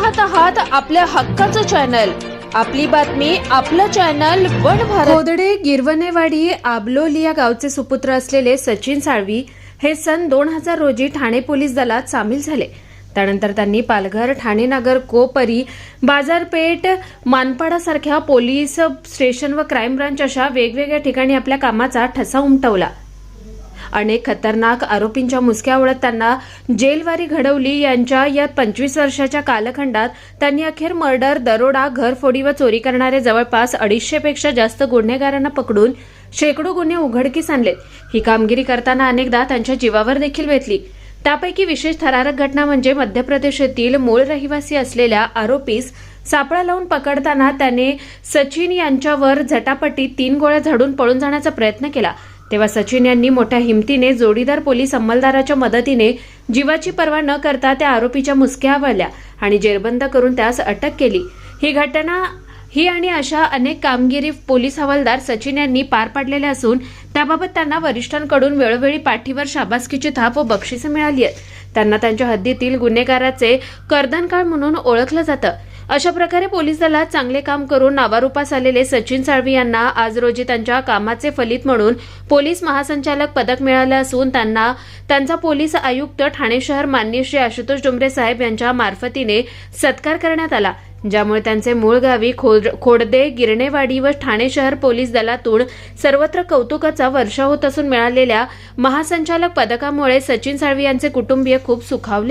पाहत आहात आपल्या हक्काचं चॅनल. आपली बातमी आपलं चॅनल वन भारत. कोदडे गिरवणेवाडी आबलोली या गावचे सुपुत्र असलेले सचिन साळवी हे सन दोन हजार रोजी ठाणे पोलीस दलात सामील झाले. त्यानंतर त्यांनी पालघर ठाणे नगर कोपरी बाजारपेठ मानपाडासारख्या पोलीस स्टेशन व क्राईम ब्रांच अशा वेगवेगळ्या ठिकाणी आपल्या कामाचा ठसा उमटवला. अनेक खतरनाक आरोपींच्या मुसक्या ओळत त्यांना जेलवारी घडवली. यांच्या या पंचवीस वर्षाच्या कालखंडात त्यांनी अखेर मर्डर दरोडा घरफोडी व चोरी करणारे जवळपास अडीचशेपेक्षा जास्त गुन्हेगारांना पकडून शेकडो गुन्हे उघडकीस आणले. ही कामगिरी करताना अनेकदा त्यांच्या जीवावर देखील वेतली त्यापैकी विशेष थरारक घटना म्हणजे मध्य प्रदेशातील मूळ रहिवासी असलेल्या आरोपीस सापळा लावून पकडताना त्याने सचिन यांच्यावर झटापटी तीन गोळ्या झाडून पळून जाण्याचा प्रयत्न केला. तेव्हा सचिन यांनी मोठ्या हिमतीने जोडीदार पोलीस अंमलदाराच्या मदतीने जीवाची पर्वा न करता त्या आरोपीच्या मुसक्या आवळल्या आणि जेरबंद करून त्यास अटक केली. ही घटना ही आणि अशा अनेक कामगिरी पोलीस हवालदार सचिन यांनी पार पाडलेल्या असून त्याबाबत त्यांना वरिष्ठांकडून वेळोवेळी पाठीवर शाबासकीची थाप व बक्षिसं मिळाली आहेत. त्यांना त्यांच्या हद्दीतील गुन्हेगाराचे कर्दनकाळ म्हणून ओळखलं जातं. अशा प्रकारे पोलीस दलात चांगले काम करून नावारूपास आलेले सचिन साळवी यांना आज रोजी त्यांच्या कामाचे फलित म्हणून पोलीस महासंचालक पदक मिळालं असून त्यांना त्यांचा पोलीस आयुक्त ठाणे शहर माननीय श्री आशुतोष डुमरे साहेब यांच्या मार्फतीने सत्कार करण्यात आला ज्यामुळे त्यांचे मूळ गावी खोड खोडदे गिरणेवाडी व ठाणे शहर पोलीस दलातून सर्वत्र कौतुकाचा वर्षा होत असून मिळालेल्या महासंचालक पदकामुळे सचिन साळवी यांचे कुटुंबीय खूप सुखावले